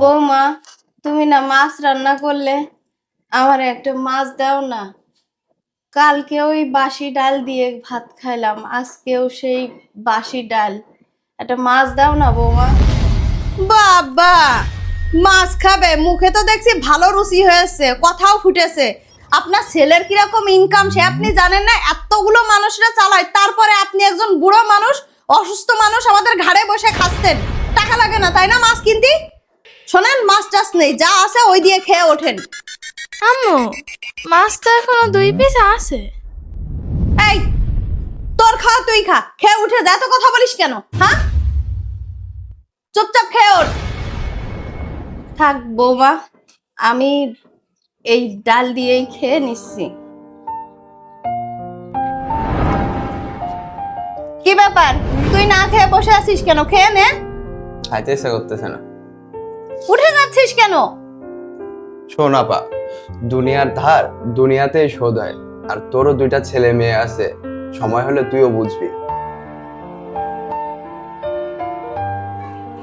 বৌমা, তুমি না মাছ রান্না করলে আমার একটা মাছ দাও না। কালকে ওই বাসি ডাল দিয়ে ভাত খাইলাম, আজকেও সেই বাসি ডাল। একটা মাছ দাও না বৌমা। বাবা, মাছ খাবে? মুখে তো দেখছি ভালো রুচি হয়েছে, কথাও ফুটেছে। আপনার ছেলের কীরকম ইনকাম সে আপনি জানেন না, এতগুলো মানুষরা চালায়, তারপরে আপনি একজন বুড়ো মানুষ, অসুস্থ মানুষ আমাদের ঘাড়ে বসে খাচ্ছেন। টাকা লাগে না, তাই না মাছ কিনতে? শোনেন মাছ টাছ নেই যা আছে ওই দিয়ে খেয়ে ওঠেন। আম্মু মাছ তো এখনও দুই পিস আছে? এই তোর খাওয়া তুই খা খেয়ে উঠে যা এত কথা বলিস কেন হ্যাঁ? চুপচাপ খেয়ে ওঠ। থাক বৌমা আমি এই ডাল দিয়েই খেয়ে নিচ্ছি। কি ব্যাপার? তুই না খেয়ে বসে আছিস কেন? খেয়ে নে। খাইতে ইচ্ছা করতেছে না। উঠে যাচ্ছিস কেন? শোন আপা দুনিয়ার ধার দুনিয়াতেই শোধ হয় আর তোরও দুইটা ছেলে মেয়ে আছে সময় হলে তুইও বুঝবি।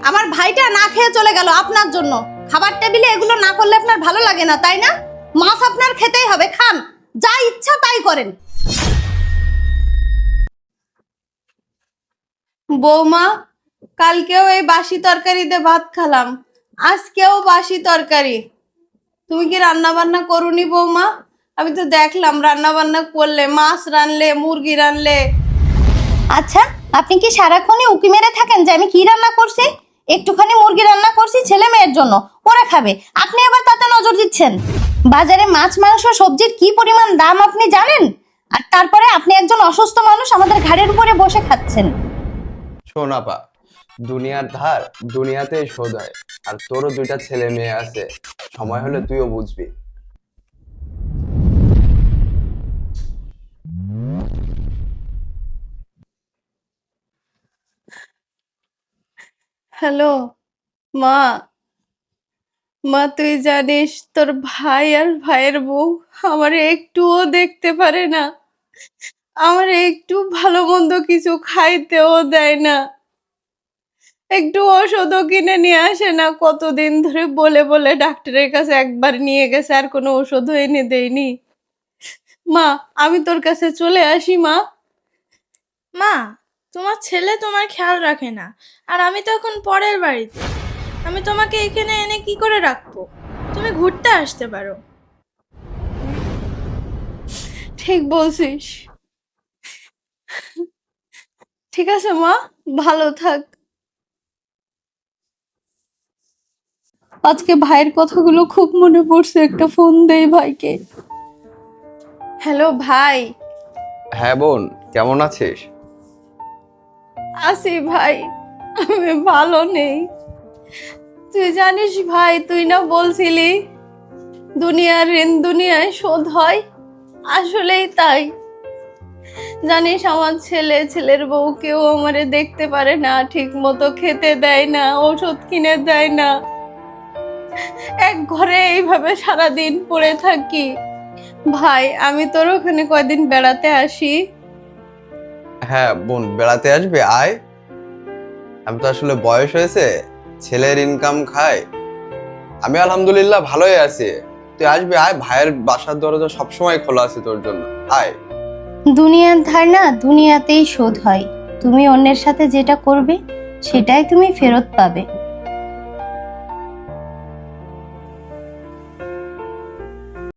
আমার ভাইটা না খেয়ে চলে গেল আপনার জন্য। খাবার টেবিলে এগুলো না করলে আপনার ভালো লাগে না তাই না? মাছ আপনার খেতেই হবে খান। যা ইচ্ছা তাই করেন। বৌমা কালকেও এই বাসি তরকারিতে ভাত খালাম। আজকেও বাসি তরকারি। তুমি কি রান্না বান্না করুনি বৌমা? আমি তো দেখলাম রান্না বান্না করলে মাছ রানলে মুরগি রানলে। আচ্ছা আপনি কি সারাক্ষণই উকি মেরে থাকেন যে আমি কি রান্না করছি? একটুখানি মুরগি রান্না করছি ছেলে মেয়ের জন্য ওরা খাবে। আপনি আবার তাতে নজর দিচ্ছেন। বাজারে মাছ মাংস সবজির কি পরিমাণ দাম আপনি জানেন? আর তারপরে আপনি একজন অসুস্থ মানুষ আমাদের ঘাড়ের উপরে বসে খাচ্ছেন। শোন আপা দুনিয়ার ধার দুনিয়াতেই শোধ হয়। আর তোরও দুইটা ছেলে মেয়ে আছে। সময় হলে তুইও বুঝবি। হ্যালো, মা। মা, তুই জানিস তোর ভাই আর ভাইয়ের বউ আমার একটুও দেখতে পারে না। আমার একটু ভালো মন্দ কিছু খাইতেও দেয় না। একটু ওষুধও কিনে নিয়ে আসে না। কতদিন ধরে বলে বলে ডাক্তারের কাছে একবার নিয়ে গেছে আর কোনো ওষুধও এনে দেয়নি। মা আমি তোর কাছে চলে আসি মা। মা তোমার ছেলে তোমার খেয়াল রাখে না আর আমি তো এখন পরের বাড়িতে। আমি তোমাকে এখানে এনে কি করে রাখব? তুমি ঘুরতে আসতে পারো। ঠিক বলছিস। ঠিক আছে মা। ভালো থাক। আজকে ভাইয়ের কথাগুলো খুব মনে পড়ছে একটা ফোন দেই ভাইকে। হ্যালো ভাই। হ্যাঁ বোন কেমন আছিস? আসি ভাই আমি ভালো নেই। তুই জানিস ভাই তুই না বলছিলি দুনিয়ার ঋণ দুনিয়ায় শোধ হয়? আসলেই তাই। জানিস আমার ছেলে ছেলের বউ কেউ আমারে দেখতে পারে না ঠিক মতো খেতে দেয় না ওষুধ কিনে দেয় না। এক ঘরে এইভাবে সারাদিন পড়ে থাকি। ভাই আমি তোর ওখানে কয়দিন বেড়াতে আসি? হ্যাঁ বোন বেড়াতে আসবে আয়। আমি তো আসলে বয়স হয়েছে ছেলের ইনকাম খায়। আমি আলহামদুলিল্লাহ ভালোই আছি। তুই আসবি আয় ভাইয়ের বাসার দরজা সবসময় খোলা আছে তোর জন্য আয়। দুনিয়ার ধার না দুনিয়াতেই শোধ হয়। তুমি অন্যের সাথে যেটা করবে সেটাই তুমি ফেরত পাবে।